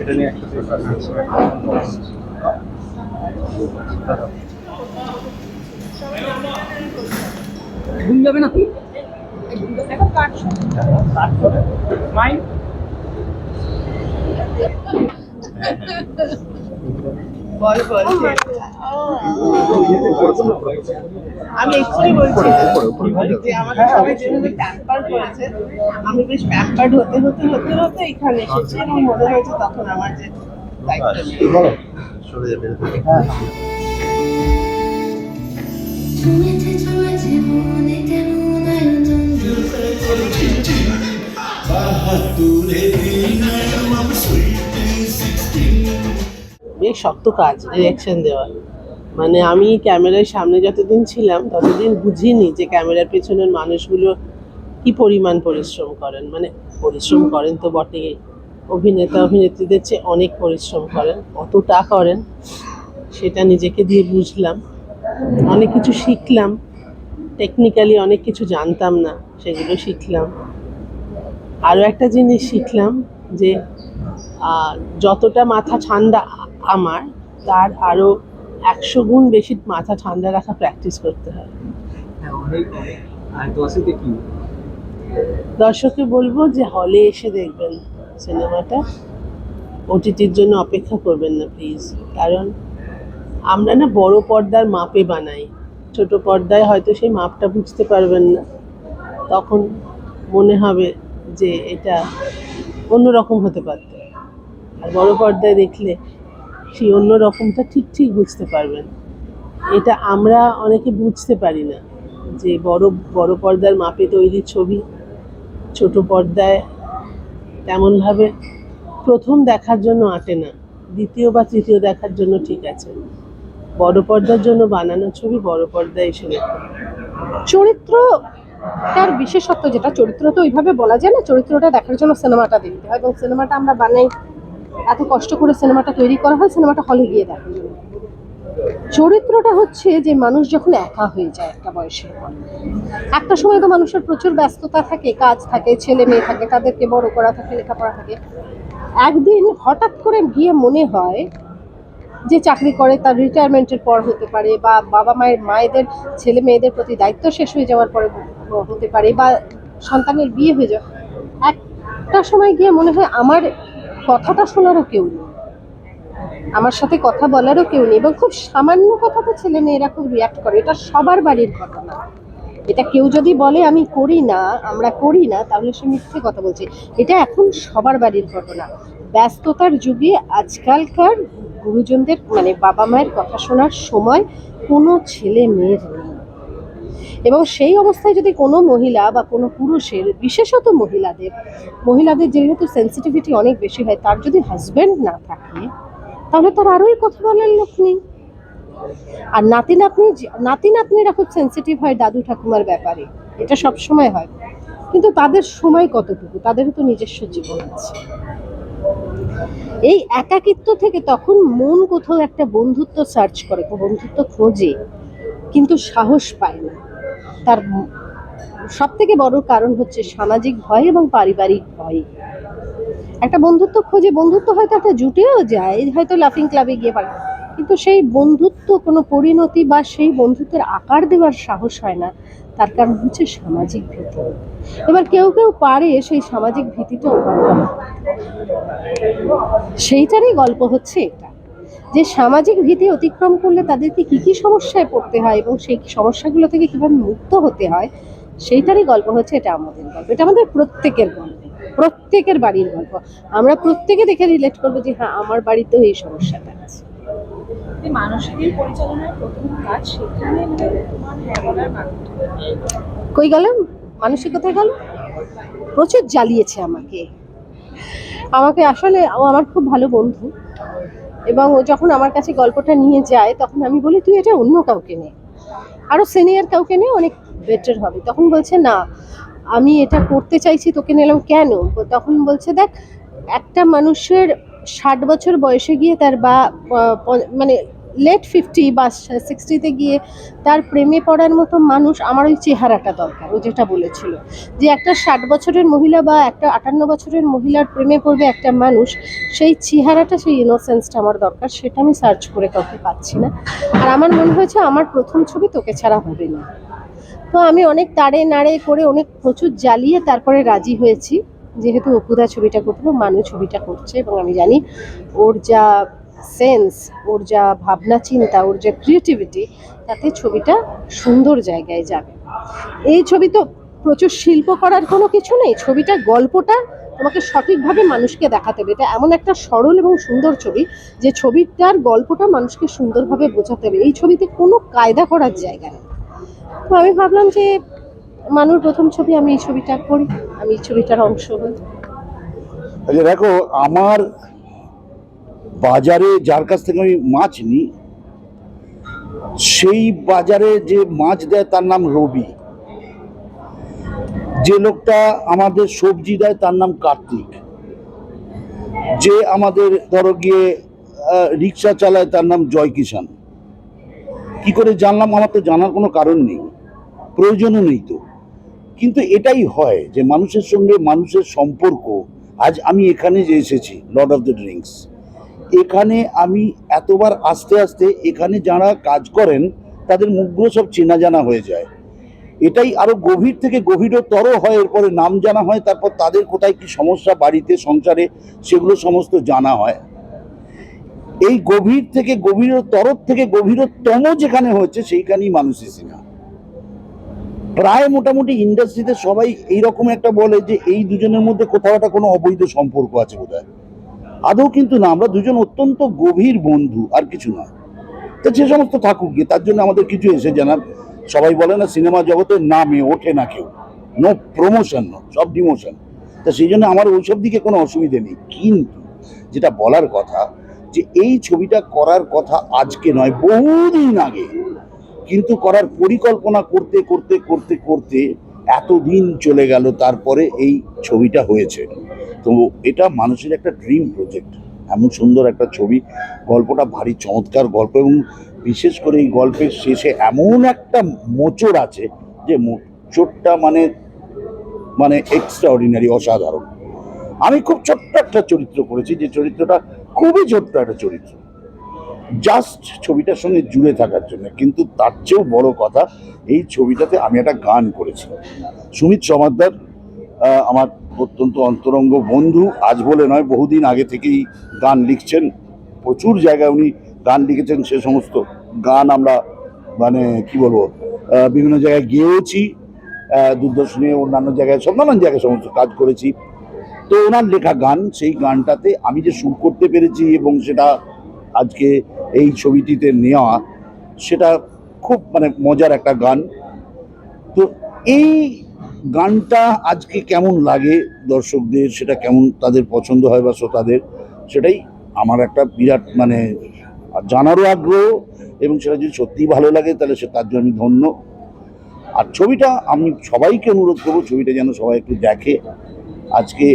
এটা নিয়ে একটা পেপার ঘুম যাবে না তুই? বল বল আমি বলছি যে আমাকে সবাই যেভাবে প্যাম্পার করেছে আমি বেশ প্যাম্পার্ড হতে হতে হতে হতে এখানে এসেছি এবং মনে হয়েছে তখন আমার যে বেশ শক্ত কাজ ডিরেকশন দেওয়া। মানে আমি ক্যামেরার সামনে যতদিন ছিলাম ততদিন বুঝিনি যে ক্যামেরার পেছনের মানুষগুলো কি পরিমাণ পরিশ্রম করেন। মানে পরিশ্রম করেন তো বটেই। অভিনেতা অভিনেত্রীদের চেয়ে অনেক পরিশ্রম করেন। কতটা করেন সেটা নিজেকে দিয়ে বুঝলাম। অনেক কিছু শিখলাম। টেকনিক্যালি অনেক কিছু জানতাম না সেগুলো শিখলাম। আরও একটা জিনিস শিখলাম যে যতটা মাথা ঠান্ডা আমার তার আরও একশো গুণ বেশি মাথা ঠান্ডা রাখা প্র্যাকটিস করতে হয়। দর্শককে বলব যে হলে এসে দেখবেন সিনেমাটা ওটিটির জন্য অপেক্ষা করবেন না প্লিজ কারণ আমরা না বড় পর্দার মাপে বানাই। ছোট পর্দায় হয়তো সেই মাপটা বুঝতে পারবেন না। তখন মনে হবে যে এটা অন্যরকম হতে পারত। আর বড় পর্দায় দেখলে সেই অন্য রকমটা ঠিক ঠিক বুঝতে পারবেন। এটা আমরা অনেকে বুঝতে পারি না যে বড় বড় পর্দার মাপে তৈরি ছবি, ছোট পর্দায় তেমনভাবে প্রথম দেখার জন্য আটে না, দ্বিতীয় বা তৃতীয় দেখার জন্য ঠিক আছে। বড় পর্দার জন্য বানানো ছবি বড় পর্দায় এসে দেখুন চরিত্র, তার বিশেষত্ব যেটা, চরিত্র তো ওইভাবে বলা যায় না, চরিত্রটা দেখার জন্য সিনেমাটা দেখতে হয় এবং সিনেমাটা আমরা বানাই এত কষ্ট করে সিনেমাটা তৈরি করা হয়, সিনেমাটা হলে গিয়ে দেখার জন্য চরিত্রটা হচ্ছে যে মানুষ যখন একা হয়ে যায় একটা বয়সের পর, একটা সময় তো মানুষের প্রচুর ব্যস্ততা থাকে, কাজ থাকে, ছেলে মেয়ে থাকে, তাদেরকে বড় করা থাকে, লেখাপড়া থাকে। একদিন হঠাৎ করে গিয়ে মনে হয় যে চাকরি করে, তার রিটায়ারমেন্টের পর হতে পারে বা বাবা মায়ের, মায়েদের, ছেলে মেয়েদের প্রতি দায়িত্ব শেষ হয়ে যাওয়ার পরে হতে পারে বা সন্তানের বিয়ে হয়ে যাওয়া একটা সময় গিয়ে মনে হয় আমার কথাটা শোনারও কেউ নেই। আমার সাথে কথা বলারও কেউ নেই এবং খুব সামান্য কথাতে ছেলে মেয়েরা খুব রিয়াক্ট করে। এটা সবার বাড়ির ঘটনা এটা কেউ যদি বলে, আমি করি না, আমরা করি না, তাহলে সে মিথ্যে কথা বলছে। এটা এখন সবার বাড়ির ঘটনা। ব্যস্ততার যুগে আজকালকার গুরুজনদের মানে বাবা মায়ের কথা শোনার সময় কোনো ছেলে মেয়ের নেই। এবং সেই অবস্থায় যদি কোনো মহিলা বা কোনো পুরুষের, বিশেষত মহিলাদের মহিলাদের যেহেতু সেন্সিটিভিটি অনেক বেশি হয়, তার যদি হাজব্যান্ড না থাকে, তাহলে তার আরোই কথা বলার লোক নেই। আর নাতি নাতনি নাতি নাতনিরা খুব সেন্সিটিভ হয় দাদু ঠাকুমার ব্যাপারে। এটা সব সময় হয়। কিন্তু তাদের সময় কতটুকু? তাদেরও তো নিজস্ব জীবন আছে। এই একাকিত্ব থেকে তখন মন কোথাও একটা বন্ধুত্ব সার্চ করে, বন্ধুত্ব খোঁজে, কিন্তু সাহস পায় না। তার সব থেকে বড় কারণ হচ্ছে সামাজিক ভয় এবং পারিবারিক ভয়। একটা বন্ধুত্ব খোঁজে, বন্ধুত্ব হয়তো একটা জুটেও যায়, হয়তো লাফিং ক্লাবে গিয়ে পারে কিন্তু সেই বন্ধুত্ব, কোনো পরিণতি বা সেই বন্ধুত্বের আকার দেওয়ার সাহস হয় না। তার কারণ হচ্ছে সামাজিক ভীতি। এবার কেউ কেউ পারে সেই সামাজিক ভীতিটা সেইটারই গল্প হচ্ছে এটা। যে সামাজিক ভীতি অতিক্রম করলে তাদেরকে কি কি সমস্যায় পড়তে হয় এবং সেই সমস্যাগুলো থেকে কীভাবে মুক্ত হতে হয় সেইটারই গল্প হচ্ছে এটা আমাদের গল্প। এটা আমাদের প্রত্যেকের গল্প প্রত্যেকের বাড়ির গল্প। আমরা প্রত্যেকে দেখে রিলেট করব যে হ্যাঁ আমার বাড়িতেও এই সমস্যাটা আছে। যে পরিচালনার প্রথম কাজ সেখানে তোমার হ্যাঁ কই গেলাম? মানসিকতায় গেল প্রচুর জ্বালিয়েছে আমাকে। আমাকে আসলে আমার খুব ভালো বন্ধু। এবং ও যখন আমার কাছে গল্পটা নিয়ে যায়, তখন আমি বলি, তুই এটা অন্য কাউকে নে। আরও সিনিয়র কাউকে নে অনেক বেটার হবে। তখন বলছে, না, আমি এটা করতে চাইছি, তোকে নিলাম কেন? তখন বলছে, দেখ, একটা মানুষের ষাট বছর বয়সে গিয়ে তার বা মানে লেট ফিফটি বা সিক্সটিতে গিয়ে তার প্রেমে পড়ার মতো মানুষ আমার ওই চেহারাটা দরকার, ও যেটা বলেছিল। যে একটা ষাট বছরের মহিলা বা একটা আটান্ন বছরের মহিলার প্রেমে পড়বে একটা মানুষ, সেই চেহারাটা, সেই ইনোসেন্সটা আমার দরকার, সেটা আমি সার্চ করে কাউকে পাচ্ছি না। আর আমার মনে হয়েছে আমার প্রথম ছবি তোকে ছাড়া হবে না। তো আমি অনেক তাড়ে নাড়ে করে অনেক প্রচুর জ্বালিয়ে তারপরে রাজি হয়েছি। যেহেতু অপুদা ছবিটা করল মানু ছবিটা করছে এবং আমি জানি ওর যা সেন্স, ওর যা ভাবনা চিন্তা, ওর যা ক্রিয়েটিভিটি তাতে ছবিটা সুন্দর জায়গায় যাবে। এই ছবি তো প্রচুর শিল্প করার কোনো কিছু নেই, ছবিটা গল্পটা তোমাকে সঠিকভাবে মানুষকে দেখাতে হবে। এটা এমন একটা সরল এবং সুন্দর ছবি যে ছবিটার গল্পটা মানুষকে সুন্দরভাবে বোঝাতে হবে। এই ছবিতে কোনো কায়দা করার জায়গা নেই। তো আমি ভাবলাম যে, মানুর প্রথম ছবি, আমি এই ছবিটা করি, আমি এই ছবিটার অংশ হই। আচ্ছা দেখো, আমার বাজারে যার কাছ থেকে আমি মাছ নিই সেই বাজারে যে মাছ দেয় তার নাম রবি। যে লোকটা আমাদের সবজি দেয় তার নাম কার্তিক। যে আমাদের ধরো গিয়ে রিক্সা চালায় তার নাম জয় কিষান কি করে জানলাম আমার তো জানার কোনো কারণ নেই, প্রয়োজনও নেই তো। কিন্তু এটাই হয় যে মানুষের সঙ্গে মানুষের সম্পর্ক। আজ আমি এখানে যে এসেছি লর্ড অফ দ্য ড্রিঙ্কস এখানে আমি এতবার আস্তে আস্তে এখানে যারা কাজ করেন, তাদের মুখগুলো সব চেনা জানা হয়ে যায়। এটাই আরও গভীর থেকে গভীরতর হয়, এরপরে নাম জানা হয়, তারপর তাদের কোথায় কি সমস্যা, বাড়িতে, সংসারে, সেগুলো সমস্ত জানা হয়। এই গভীর থেকে গভীরতর থেকে গভীরতম যেখানে হচ্ছে, সেইখানেই মানুষ না প্রায় মোটামুটি ইন্ডাস্ট্রিতে সবাই এইরকম একটা বলে যে, এই দুজনের মধ্যে কোথাও একটা কোনো অবৈধ সম্পর্ক আছে বোধহয়। আদৌ কিন্তু না, আমরা দুজন অত্যন্ত গভীর বন্ধু, আর কিছু না। তো যে সমস্ত থাকুক গিয়ে, তার জন্য আমাদের কিছু এসে জানার। সবাই বলে না, সিনেমা জগতে নামে, ওঠে না কেউ। নো প্রমোশন নো সব ডিমোশন তা সেই জন্য আমার ওইসব দিকে কোনো অসুবিধে নেই। কিন্তু যেটা বলার কথা, যে এই ছবিটা করার কথা আজকে নয়, বহুদিন আগে। কিন্তু করার পরিকল্পনা করতে করতে করতে করতে এতদিন চলে গেল, তারপরে এই ছবিটা হয়েছে। তো এটা মানুষের একটা ড্রিম প্রজেক্ট এমন সুন্দর একটা ছবি। গল্পটা ভারী চমৎকার গল্প এবং বিশেষ করে এই গল্পের শেষে এমন একটা মোচড় আছে যে মোচড়টা মানে মানে এক্সট্রা অর্ডিনারি অসাধারণ। আমি খুব ছোট্ট একটা চরিত্র করেছি, যে চরিত্রটা খুবই ছোট্ট একটা চরিত্র। জাস্ট ছবিটার সঙ্গে জুড়ে থাকার জন্য। কিন্তু তার চেয়েও বড় কথা, এই ছবিটাতে আমি একটা গান করেছি সুমিত সমাদ্দার আমার অত্যন্ত অন্তরঙ্গ বন্ধু, আজ বলে নয়, বহুদিন আগে থেকেই গান লিখছেন। প্রচুর জায়গায় উনি গান লিখেছেন, সে সমস্ত গান আমরা মানে কি বলব বিভিন্ন জায়গায় গেয়েওছি দূরদর্শনে, অন্যান্য জায়গায়, সব নানান জায়গায় সমস্ত কাজ করেছি। তো ওনার লেখা গান, সেই গানটাতে আমি যে সুর করতে পেরেছি এবং সেটা আজকে এই ছবিটিতে নেওয়া, সেটা খুব মানে মজার একটা গান। তো এই গানটা আজকে কেমন লাগে দর্শকদের? সেটা কেমন তাদের পছন্দ হয় বা শ্রোতাদের? সেটাই আমার একটা বিরাট মানে জানারও আগ্রহ এবং সেটা যদি সত্যিই ভালো লাগে তাহলে সে তার জন্য আমি ধন্য। আর ছবিটা আমি সবাইকে অনুরোধ করব, ছবিটা যেন সবাই একটু দেখে। আজকে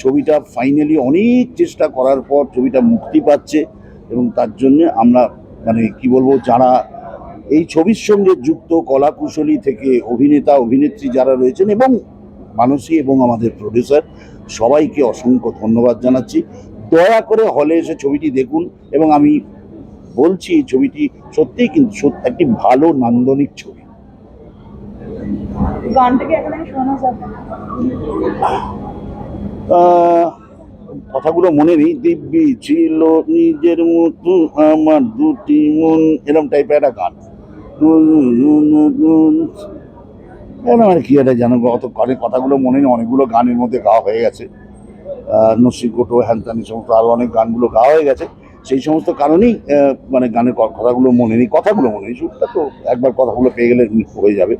ছবিটা ফাইনালি অনেক চেষ্টা করার পর ছবিটা মুক্তি পাচ্ছে। এবং তার জন্য আমরা মানে কি বলব যারা এই ছবির সঙ্গে যুক্ত কলা কুশলী থেকে অভিনেতা অভিনেত্রী যারা রয়েছেন এবং মানসী এবং আমাদের প্রডিউসার সবাইকে অসংখ্য ধন্যবাদ জানাচ্ছি। দয়া করে হলে এসে ছবিটি দেখুন এবং আমি বলছি ছবিটি সত্যিই কিন্তু সত্যি একটি ভালো নান্দনিক ছবি। গানটাকে এখানে শোনা যাবে? কথাগুলো মনে নেই। দিব্যি ছিল নিজের মতো আমার দুটি মন। এরকম টাইপের একটা গান। এরকম আর কি একটা জানো অত গানের কথাগুলো মনে নেই। অনেকগুলো গানের মধ্যে গাওয়া হয়ে গেছে। নসি নসিকোটো হ্যানতানি সমস্ত আরও অনেক গানগুলো গাওয়া হয়ে গেছে। সেই সমস্ত কারণেই মানে গানের কথাগুলো মনে নেই। কথাগুলো মনে নেই। সুরটা তো একবার কথাগুলো পেয়ে গেলে হয়ে যাবে।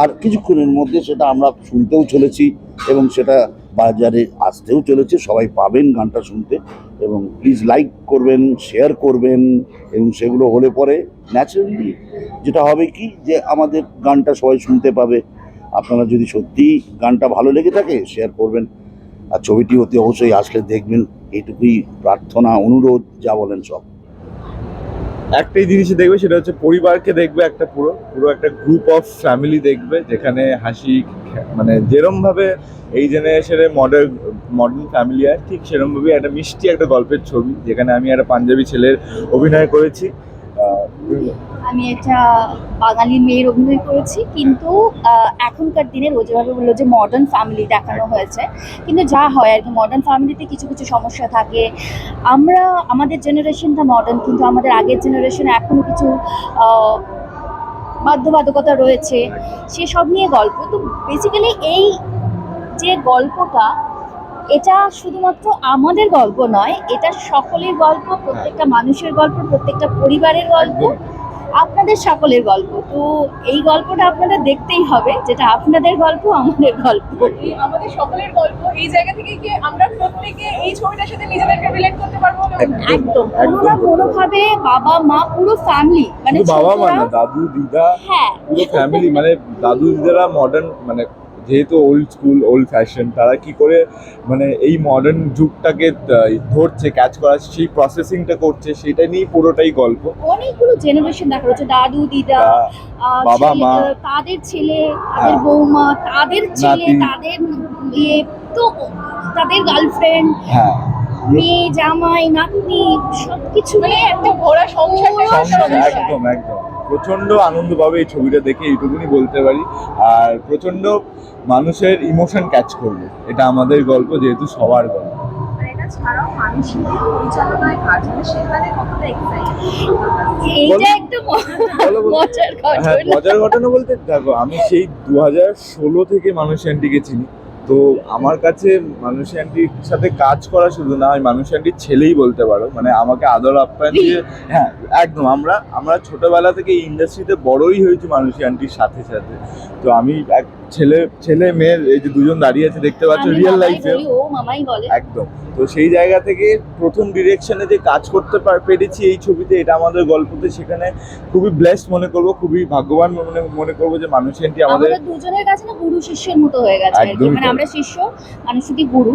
আর কিছুক্ষণের মধ্যে সেটা আমরা শুনতেও চলেছি এবং সেটা বাজারে আসতেও চলেছে। সবাই পাবেন গানটা শুনতে এবং প্লিজ লাইক করবেন শেয়ার করবেন এবং সেগুলো হলে পরে ন্যাচারালি যেটা হবে কি যে আমাদের গানটা সবাই শুনতে পাবে। আপনারা যদি সত্যি গানটা ভালো লেগে থাকে শেয়ার করবেন। আর ছবিটি অতি অবশ্যই আসলে দেখবেন। এইটুকুই প্রার্থনা, অনুরোধ, যা বলেন সব। একটাই জিনিসই দেখবে, সেটা হচ্ছে পরিবারকে দেখবে একটা পুরো পুরো একটা গ্রুপ অফ ফ্যামিলি দেখবে, যেখানে হাসি মানে যেরমভাবে এই জেনারেশনে মডার্ন মডার্ন ফ্যামিলি হয়, ঠিক সেরমভাবেই ভাবে একটা মিষ্টি একটা গল্পের ছবি, যেখানে আমি একটা পাঞ্জাবি ছেলের অভিনয় করেছি। আমি একটা বাঙালি মেয়ের অভিনয় করেছি, কিন্তু এখনকার দিনের ও যেভাবে বলল যে মডার্ন ফ্যামিলি দেখানো হয়েছে। কিন্তু যা হয় আর কি মডার্ন ফ্যামিলিতে কিছু কিছু সমস্যা থাকে। আমরা, আমাদের জেনারেশনটা মডার্ন কিন্তু আমাদের আগের জেনারেশনে এখনও কিছু বাধ্যবাধকতা রয়েছে। সেসব নিয়ে গল্প। তো বেসিক্যালি এই যে গল্পটা এটা শুধুমাত্র আমাদের গল্প নয় এটা সকলের গল্প প্রত্যেকটা মানুষের গল্প প্রত্যেকটা পরিবারের গল্প আপনাদের সকলের গল্প। তো এই গল্পটা আপনাদের দেখতেই হবে যেটা আপনাদের গল্প আমাদের গল্প। আমাদের সকলের গল্প। এই জায়গা থেকে কি আমরা প্রত্যেকে এই ছবিটার সাথে নিজেদেরকে রিলেট করতে পারব? একদম কোনো না কোনোভাবে বাবা মা পুরো ফ্যামিলি মানে বাবা মা দাদু দিদা হ্যাঁ। পুরো ফ্যামিলি মানে দাদু দিদারা মডার্ন মানে যেহেতু ওল্ড স্কুল ওল্ড ফ্যাশন তারা কি করে মানে এই মডার্ন যুগটাকে ধরছে ক্যাচ করা সেই প্রসেসিংটা করছে সেটা নিয়েই পুরোটাই গল্প অনেকগুলো জেনারেশন দেখা যাচ্ছে দাদু দিদা বাবা, মা। তাদের ছেলে তাদের হ্যাঁ। বৌমা তাদের ছেলে তাদের ইয়ে তো তাদের গার্লফ্রেন্ড হ্যাঁ মেয়ে জামাই নাতনি সবকিছু মানে নিয়ে একটা ঘোরা সংসারটা পুরো সংসার। একদম একদম প্রচণ্ড আনন্দ পাবে এই ছবিটা দেখে এইটুকুনি বলতে পারি। আর প্রচণ্ড মানুষের ইমোশন ক্যাচ করবে। এটা আমাদের গল্প যেহেতু সবার গল্প। ছাড়াও মানুষের পরিচালনায় কাজ মানে সেখানে কতটা এইটা একটা ম- বলো, বলো। মজার হ্যাঁ ঘটনা। মজার ঘটনা বলতে দেখো আমি সেই দু হাজার ষোলো থেকে মানুষ চিনি। তো আমার কাছে মানুষ আন্টির সাথে কাজ করা শুধু না আমি মানুষ আন্টির ছেলেই বলতে পারো। মানে আমাকে আদর আপ্যায়ন দিয়ে হ্যাঁ একদম আমরা আমরা ছোটবেলা থেকে এই ইন্ডাস্ট্রিতে বড়ই হয়েছি মানুষ আন্টির সাথে সাথে। তো আমি এক ছেলে ছেলে মেয়ের এই যে দুজন দাঁড়িয়ে আছে দেখতে পাচ্ছ রিয়েল লাইফে একদম। তো সেই জায়গা থেকে প্রথম ডিরেকশনে যে কাজ করতে পার- পেরেছি এই ছবিতে এটা আমাদের গল্পতে সেখানে খুবই ব্লেসড মনে করব খুবই ভাগ্যবান মনে মনে করব যে মানুষ আন্টি আমাদের দুজনের কাছে না গুরু শিষ্যের মতো হয়ে গেছে আর আমরা শিষ্য শুধু গুরু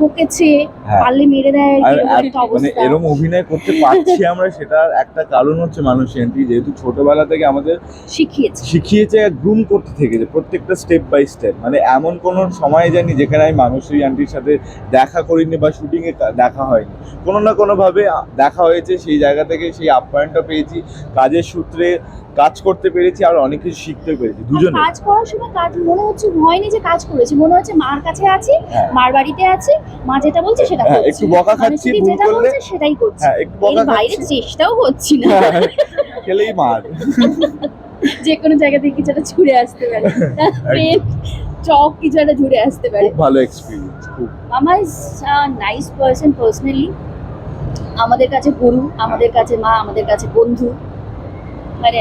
বকেছে হ্যাঁ। পারলে মেরে দেয় এরকম একটা মানে অবস্থা। এরম অভিনয় করতে পারছি আমরা সেটার একটা কারণ হচ্ছে মানুষ আন্টি যেহেতু ছোটবেলা থেকে আমাদের শিখিয়েছে। শিখিয়েছে গ্রুম করতে থেকে যে প্রত্যেকটা স্টেপ বাই স্টেপ মানে এমন কোনো সময় জানি যেখানে আমি মানুষই আন্টির সাথে দেখা করিনি বা শুটিংয়ে দেখা হয়নি। কোনো না কোনোভাবে দেখা হয়েছে সেই জায়গা থেকে সেই আপ্যায়নটা পেয়েছি। কাজের সূত্রে কাজ করতে পেরেছি আর অনেক কিছু শিখতে পেরেছি দুজনে কাজ করার সময় কাজ মনে হচ্ছে হয়নি যে কাজ করেছি মনে হচ্ছে মার কাছে আছি হ্যাঁ। মার বাড়িতে আছি মা যেটা বলছে সেটা হ্যাঁ, করছি। একটু বকা মানে খাচ্ছি, ভুল করলে- সেটাই করছি। হ্যাঁ একটু বকা বাইরে খাচ্ছি। চেষ্টাও করছি না। হ্যাঁ, খেলেই মার। যে কোনো জায়গা থেকে কিছু একটা ছুড়ে আসতে পারে। পেন চক কিছু একটা ছুড়ে আসতে পারে। খুব ভালো এক্সপিরিয়েন্স খুব। ইজ নাইস পার্সন পার্সোনালি আমাদের কাছে গুরু আমাদের কাছে মা আমাদের কাছে বন্ধু। মানে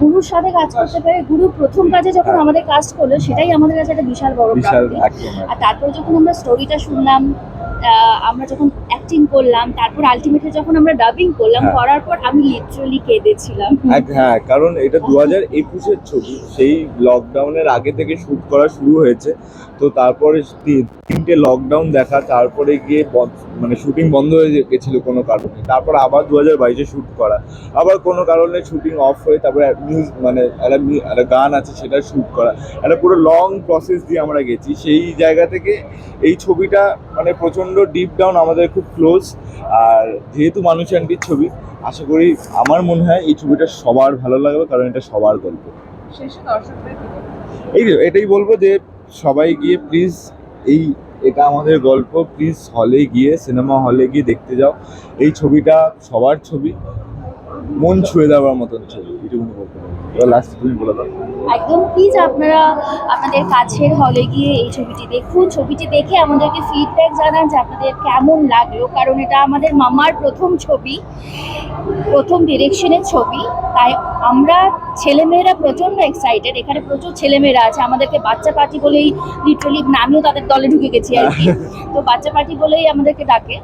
গুরুর সাথে কাজ করতে পারে গুরু প্রথম কাজে যখন হ্যাঁ। আমাদের কাজ করল সেটাই আমাদের কাছে একটা বিশাল বড় প্রাপ্তি। আর তারপর যখন আমরা স্টোরিটা শুনলাম আমরা যখন অ্যাক্টিং করলাম তারপর আলটিমেটলি যখন আমরা ডাবিং করলাম হ্যাঁ। করার পর আমি লিটারালি কেঁদেছিলাম। হ্যাঁ কারণ এটা দু হাজার একুশের ছবি সেই লকডাউনের আগে থেকে শুট করা শুরু হয়েছে। তো তারপরে তিনটে লকডাউন দেখা তারপরে গিয়ে মানে শুটিং বন্ধ হয়ে গেছিল কোনো কারণে। তারপর আবার দু হাজার বাইশে শ্যুট করা। আবার কোনো কারণে শুটিং অফ হয়ে তারপরে মিউজ মানে একটা একটা গান আছে সেটা শ্যুট করা। একটা পুরো লং প্রসেস দিয়ে আমরা গেছি। সেই জায়গা থেকে এই ছবিটা মানে প্রচণ্ড ডিপ ডাউন আমাদের খুব ক্লোজ আর যেহেতু মানুষ আন্টির ছবি আশা করি আমার মনে হয় এই ছবিটা সবার ভালো লাগবে কারণ এটা সবার গল্প? এই এটাই বলব যে সবাই গিয়ে প্লিজ এই, এটা আমাদের গল্প প্লিজ হলে গিয়ে সিনেমা হলে গিয়ে দেখতে যাও। এই ছবিটা সবার ছবি, মন ছুঁয়ে দেওয়ার মতন ছবি এটুকু বলতে পারি। লাস্ট তুমি বলে দাও। একদম প্লিজ আপনারা আপনাদের কাছের হলে গিয়ে এই ছবিটি দেখুন। ছবিটি দেখে আমাদেরকে ফিডব্যাক জানান যে আপনাদের কেমন লাগল কারণ এটা আমাদের মামার প্রথম ছবি প্রথম ডিরেকশনের ছবি। তাই আমরা ছেলেমেয়েরা প্রচণ্ড এক্সাইটেড এখানে প্রচুর ছেলেমেয়েরা আছে। আমাদেরকে বাচ্চা পার্টি বলেই লিটারালি আমিও তাদের দলে ঢুকে গেছি আর কি। তো বাচ্চা পার্টি বলেই আমাদেরকে ডাকে।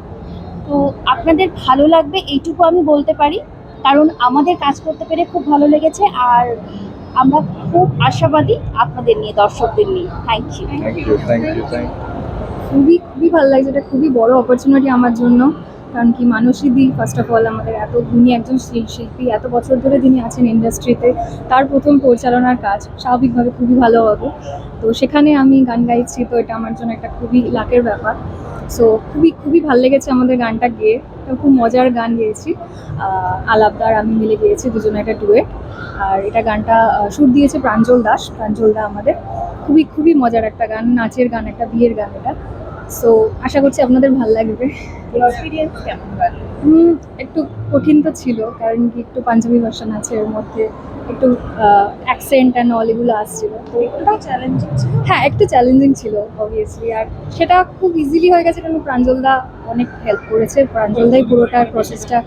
তো আপনাদের ভালো লাগবে এইটুকু আমি বলতে পারি। কারণ আমাদের কাজ করতে পেরে খুব ভালো লেগেছে। আর আমরা খুব আশাবাদী আপনাদের নিয়ে দর্শকদের নিয়ে। Thank you thank you thank you খুবই খুবই ভালো লাগছে এটা খুবই বড় অপরচুনিটি আমার জন্য। কারণ কি মানসীদি ফার্স্ট অফ অল আমাদের এত, উনি একজন শিল্পী, এত বছর ধরে যিনি আছেন ইন্ডাস্ট্রিতে তার প্রথম পরিচালনার কাজ স্বাভাবিকভাবে খুবই ভালো হবে। তো সেখানে আমি গান গাইছি, তো এটা আমার জন্য একটা খুবই লাকের ব্যাপার। সো খুবই খুবই ভালো লেগেছে আমাদের গানটা গেয়ে। খুব মজার গান গেয়েছি। আলাপদার আমি মিলে গিয়েছি দুজনে একটা ডুয়েট আর এটা গানটা সুর দিয়েছে প্রাঞ্জল দাস। প্রাঞ্জল দা আমাদের। খুবই খুবই মজার একটা গান, নাচের গান, একটা বিয়ের গান এটা। সো আশা করছি আপনাদের ভালো লাগবে। এক্সপিরিয়েন্স কেমন হুম, একটু কঠিন তো ছিল কারণ কি একটু পাঞ্জাবি ভার্সন আছে এর মধ্যে একটু অ্যাকসেন্ট অ্যান্ড অল এগুলো আসছিল। তো একটু চ্যালেঞ্জিং হ্যাঁ একটু চ্যালেঞ্জিং ছিল অবভিয়াসলি আর সেটা খুব ইজিলি হয়ে গেছে কারণ প্রাঞ্জলদা অনেক হেল্প করেছে। প্রাঞ্জলদাই পুরোটা প্রসেসটা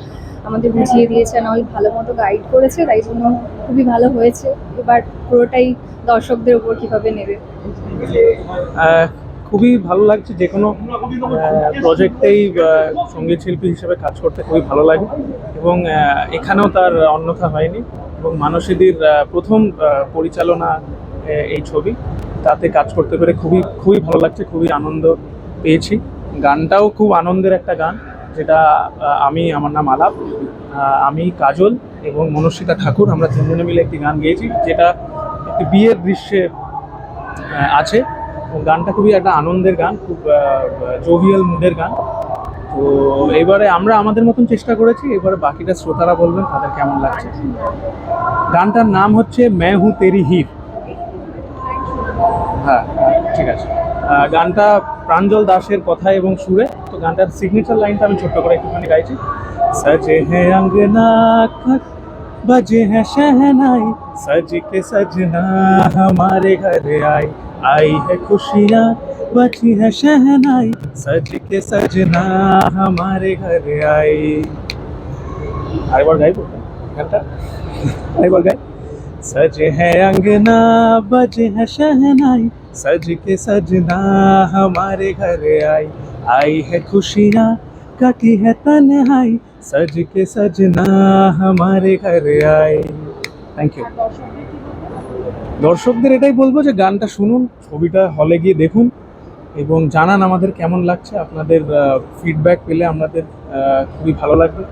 আমাদের বুঝিয়ে দিয়েছে নাহলে ভালো মতো গাইড করেছে তাই জন্য খুবই ভালো হয়েছে। এবার পুরোটাই দর্শকদের উপর কীভাবে নেবে। খুবই ভালো লাগছে, যে কোনো প্রজেক্টেই সংগীত শিল্পী হিসেবে কাজ করতে খুবই ভালো লাগে এবং এখানেও তার অন্যথা হয়নি এবং মানসীদির প্রথম পরিচালনা এই ছবি, তাতে কাজ করতে পেরে খুবই খুবই ভালো লাগছে, খুবই আনন্দ পেয়েছি। গানটাও খুব আনন্দের একটা গান, যেটা আমি, আমার নাম আলাপ আমি কাজল এবং মনস্বিতা ঠাকুর, আমরা তিনজনে মিলে একটি গান গেয়েছি, যেটা একটি বিয়ের দৃশ্যে আছে। গানটা খুবই একটা আনন্দের গান খুব জোভিয়াল মুডের গান তো এবারে আমরা আমাদের মতন চেষ্টা করেছি এবারে বাকিটা শ্রোতারা বলবেন তাদের কেমন লাগছে গানটার নাম হচ্ছে মে হু তেরি হির হ্যাঁ হ্যাঁ, ঠিক আছে আহ, গানটা প্রাঞ্জল দাসের কথা এবং সুরে তো গানটার সিগনেচার লাইনটা আমি ছোট্ট করে একটুখানি গাইছি সজে হে অঙ্গনা খট बजे हैं शहनाई सज के सजना हमारे घर आई आई है खुशियाँ, बची है शहनाई। सज के सजना हमारे घर आई। आई आई सज है अंगना, बज है शहनाई। सज के सजना हमारे घर आई। आई है खुशियाँ, कटी है तन सज के सजना हमारे घर आई। थैंक यू দর্শকদের এটাই বলব যে গানটা শুনুন, ছবিটা হলে গিয়ে দেখুন এবং জানান আমাদের কেমন লাগছে। আপনাদের ফিডব্যাক পেলে আমাদের খুবই ভালো লাগবে।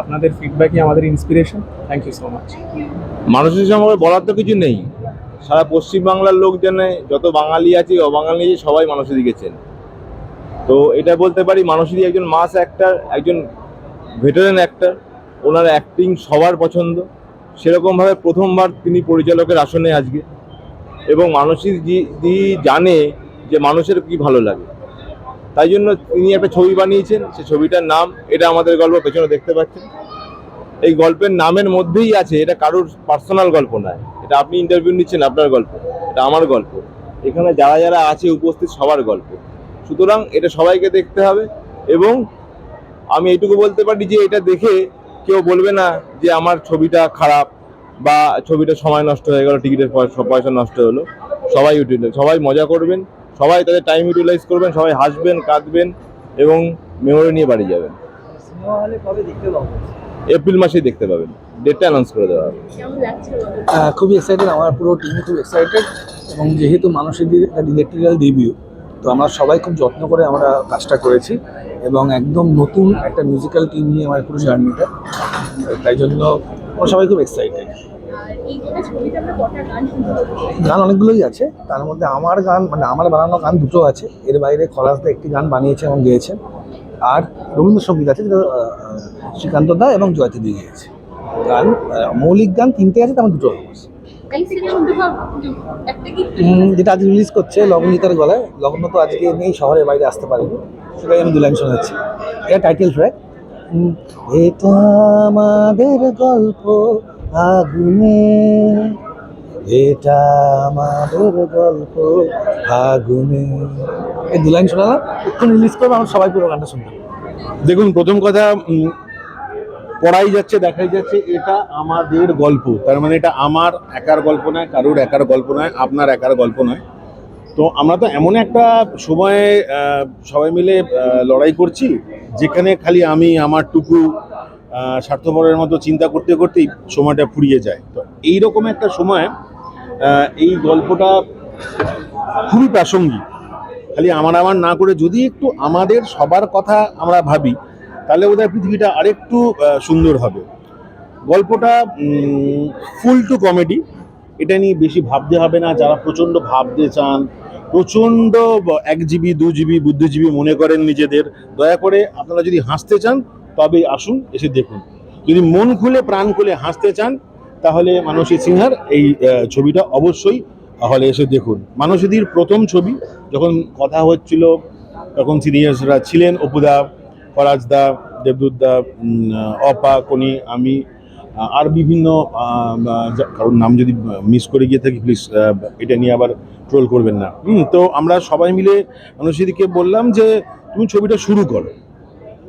আপনাদের ফিডব্যাকই আমাদের inspiration thank you so much মানুষের সম্পর্কে বলার তো কিছু নেই। সারা পশ্চিমবাংলার লোক যত বাঙালি আছে, অবাঙালি আছে, সবাই মানুষের দিকে চেন। তো এটা বলতে পারি, মানুষেরই একজন মাস অ্যাক্টার একজন ভেটারেন অ্যাক্টার ওনার অ্যাক্টিং সবার পছন্দ। সেরকমভাবে প্রথমবার তিনি পরিচালকের আসনে আজকে। এবং মানুষই যি জানে যে মানুষের কি ভালো লাগে। তাই জন্য তিনি একটা ছবি বানিয়েছেন, সে ছবিটার নাম এটা আমাদের গল্প, পেছনে দেখতে পাচ্ছেন। এই গল্পের নামের মধ্যেই আছে, এটা কারোর পার্সোনাল গল্প নয়। এটা আপনি ইন্টারভিউ নিচ্ছেন, আপনার গল্প। এটা আমার গল্প। এখানে যারা যারা আছে উপস্থিত, সবার গল্প। সুতরাং এটা সবাইকে দেখতে হবে এবং আমি এটুকু বলতে পারি যে এটা দেখে কেউ বলবে না যে আমার ছবিটা খারাপ বা ছবিটা সময় নষ্ট হয়ে গেল টিকিটের পয়সা পয়সা নষ্ট হলো সবাই ইউটিলাইজ সবাই মজা করবেন সবাই তাদের টাইম ইউটিলাইজ করবেন সবাই হাসবেন কাঁদবেন এবং মেমোরি নিয়ে বাড়ি যাবেন। সিনেমা হলে কবে দেখতে পাবো? এপ্রিল মাসেই দেখতে পাবেন। ডেটটা অ্যানাউন্স করে দেওয়া হবে। খুবই এক্সাইটেড আমার পুরো টিমই খুব এক্সাইটেড এবং যেহেতু মানুষের ইলেকট্রিক্যাল ডেবিউ তো আমরা সবাই খুব যত্ন করে আমরা কাজটা করেছি এবং একদম নতুন একটা মিউজিক্যাল টিম নিয়ে আমার পুরো জার্নিটা তাই জন্য আমরা সবাই খুব এক্সাইটেড গান অনেকগুলোই আছে, তার মধ্যে আমার গান মানে আমার বানানো গান দুটো আছে, এর বাইরে খলাসদা একটি গান বানিয়েছে এবং গেয়েছেন। আর রবীন্দ্রসঙ্গীত আছে যেটা শ্রীকান্ত দা এবং জয়তী দিয়ে গেয়েছে। গান মৌলিক গান তিনটে আছে, তার দুটো আছে যেটা আজ রিলিজ করছে লবণিতার গলায় লগ্ন তো আজকে নেই শহরের বাইরে আসতে পারেনি। সেটাই আমি দু লাইন শোনাচ্ছি। এটা টাইটেল ট্র্যাক এটা আমাদের গল্প আগুনে। এটা আমাদের গল্প আগুনে। এই দু লাইন শোনালাম একটু রিলিজ করব আমরা সবাই পুরো গানটা পাবো। দেখুন প্রথম কথা পড়াই যাচ্ছে, দেখাই যাচ্ছে, এটা আমাদের গল্প। তার মানে এটা আমার একার গল্প নয়, কারোর একার গল্প নয়, আপনার একার গল্প নয়। তো আমরা তো এমন একটা সময়ে সবাই মিলে লড়াই করছি, যেখানে খালি আমি, আমার টুকু স্বার্থপরের মতো চিন্তা করতে করতেই সময়টা ফুরিয়ে যায়। তো এই রকম একটা সময় এই গল্পটা খুবই প্রাসঙ্গিক। খালি আমার আমার না করে যদি একটু আমাদের সবার কথা আমরা ভাবি তাহলে বোধহয় পৃথিবীটা আরেকটু সুন্দর হবে। গল্পটা ফুল টু কমেডি এটা নিয়ে বেশি ভাবতে হবে না। যারা প্রচণ্ড ভাবতে চান, প্রচণ্ড এক জিবি দু জিবি বুদ্ধিজীবী মনে করেন নিজেদের, দয়া করে আপনারা যদি হাসতে চান, তবে আসুন, এসে দেখুন। যদি মন খুলে, প্রাণ খুলে হাসতে চান, তাহলে মানসী সিনহার এই ছবিটা অবশ্যই হলে এসে দেখুন। মানসীদির প্রথম ছবি, যখন কথা হচ্ছিল, তখন সিনিয়র্সরা ছিলেন অপুদা ফরাজদা দেবদুতদা উম, অপা কনি আমি আর বিভিন্ন কারোর নাম যদি মিস করে গিয়ে থাকি প্লিজ এটা নিয়ে আবার ট্রোল করবেন না। হুম, তো আমরা সবাই মিলে মানসীদিকে বললাম যে তুমি ছবিটা শুরু করো।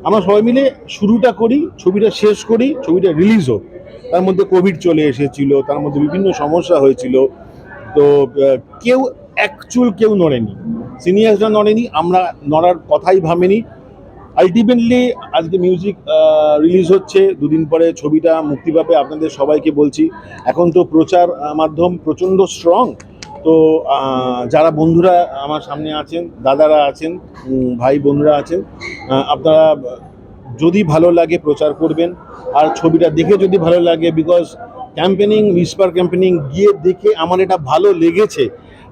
আমরা সবাই মিলে শুরুটা করি ছবিটা শেষ করি ছবিটা রিলিজ হোক। তার মধ্যে কোভিড চলে এসেছিল তার মধ্যে বিভিন্ন সমস্যা হয়েছিল। তো কেউ অ্যাকচুয়াল কেউ নড়েনি। সিনিয়র্সরা নড়েনি আমরা নড়ার কথাই ভাবেনি। আলটিমেটলি আজকে মিউজিক রিলিজ হচ্ছে। দুদিন পরে ছবিটা মুক্তি পাবে আপনাদের সবাইকে বলছি। এখন তো প্রচার মাধ্যম প্রচণ্ড স্ট্রং তো যারা বন্ধুরা আমার সামনে আছেন, দাদারা আছেন ভাই বোনরা আছেন আপনারা, যদি ভালো লাগে প্রচার করবেন। আর ছবিটা দেখে যদি ভালো লাগে বিকজ ক্যাম্পেনিং উইসপার ক্যাম্পেনিং গিয়ে দেখে আমার এটা ভালো লেগেছে।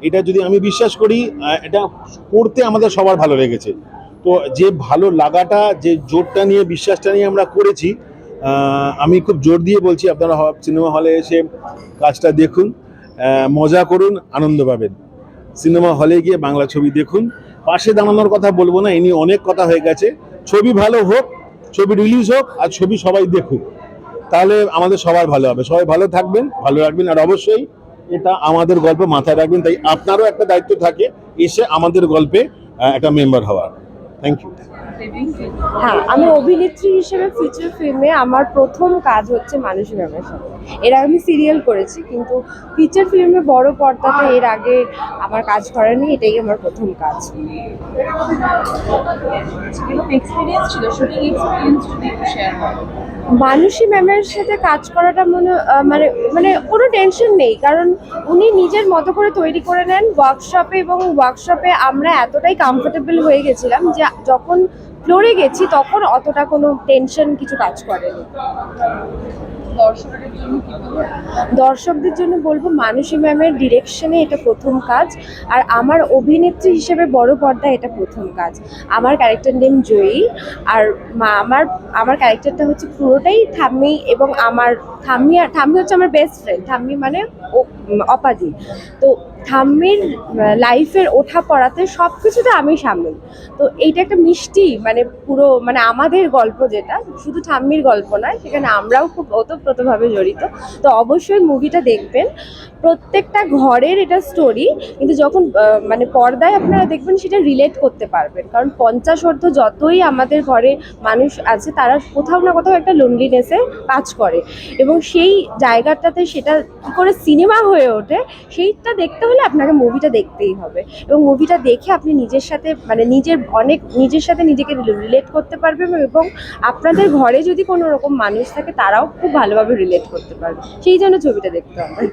এটা যদি আমি বিশ্বাস করি এটা করতে আমাদের সবার ভালো লেগেছে। তো যে ভালো লাগাটা, যে জোরটা নিয়ে, বিশ্বাসটা নিয়ে আমরা করেছি আমি খুব জোর দিয়ে বলছি, আপনারা সিনেমা হলে এসে কাজটা দেখুন মজা করুন, আনন্দ পাবেন। সিনেমা হলে গিয়ে বাংলা ছবি দেখুন। পাশে দাঁড়ানোর কথা বলব না এ নিয়ে অনেক কথা হয়ে গেছে। ছবি ভালো হোক, ছবি রিলিজ হোক, আর ছবি সবাই দেখুক। তাহলে আমাদের সবার ভালো হবে। সবাই ভালো থাকবেন, ভালো রাখবেন, আর অবশ্যই এটা আমাদের গল্প মাথায় রাখবেন। তাই আপনারও একটা দায়িত্ব থাকে, এসে আমাদের গল্পে একটা মেম্বার হওয়ার। থ্যাংক ইউ হ্যাঁ আমি অভিনেত্রী হিসেবে ফিচার ফিল্মে আমার প্রথম কাজ হচ্ছে মানুষের সাথে এর আগে আমি সিরিয়াল করেছি কিন্তু ফিচার ফিল্মে বড় পর্দাতে এর আগে আমার কাজ করেনি এটাই আমার প্রথম কাজ। মানুষী ম্যামের সাথে কাজ করাটা মনে মানে মানে কোনো টেনশন নেই কারণ উনি নিজের মতো করে তৈরি করে নেন ওয়ার্কশপে এবং ওয়ার্কশপে আমরা এতটাই কমফোর্টেবল হয়ে গেছিলাম যে যখন ফ্লোরে গেছি তখন অতটা কোনো টেনশন কিছু কাজ করেনি। দর্শকদের জন্য বলব? মানসী ম্যামের ডিরেকশনে এটা প্রথম কাজ আর আমার অভিনেত্রী হিসেবে বড় পর্দায় এটা প্রথম কাজ। আমার ক্যারেক্টার নেম জয়ী আর মা আমার আমার ক্যারেক্টারটা হচ্ছে পুরোটাই থাম্মি এবং আমার থাম্মি আর থাম্মি হচ্ছে আমার বেস্ট ফ্রেন্ড থাম্মি মানে অপাদি তো ঠাম্মির লাইফের ওঠা পড়াতে সব কিছুতে আমি সামিল। তো এইটা একটা মিষ্টি মানে পুরো মানে আমাদের গল্প যেটা, শুধু ঠাম্মির গল্প নয়, সেখানে আমরাও খুব ওতপ্রোতভাবে জড়িত। তো অবশ্যই মুভিটা দেখবেন। প্রত্যেকটা ঘরের এটা স্টোরি কিন্তু যখন মানে পর্দায় আপনারা দেখবেন সেটা রিলেট করতে পারবেন। কারণ পঞ্চাশ অর্ধ যতই আমাদের ঘরে মানুষ আছে, তারা কোথাও না কোথাও একটা লোনলিনেসে কাজ করে। এবং সেই জায়গাটাতে সেটা কী করে সিনেমা হয়ে ওঠে, সেইটা দেখতে হলে আপনাকে মুভিটা দেখতেই হবে। এবং মুভিটা দেখে আপনি নিজের সাথে মানে নিজের অনেক, নিজের সাথে নিজেকে রিলেট করতে পারবেন এবং আপনাদের ঘরে যদি কোনো রকম মানুষ থাকে, তারাও খুব ভালোভাবে রিলেট করতে পারবে। সেই জন্য ছবিটা দেখতে হবে।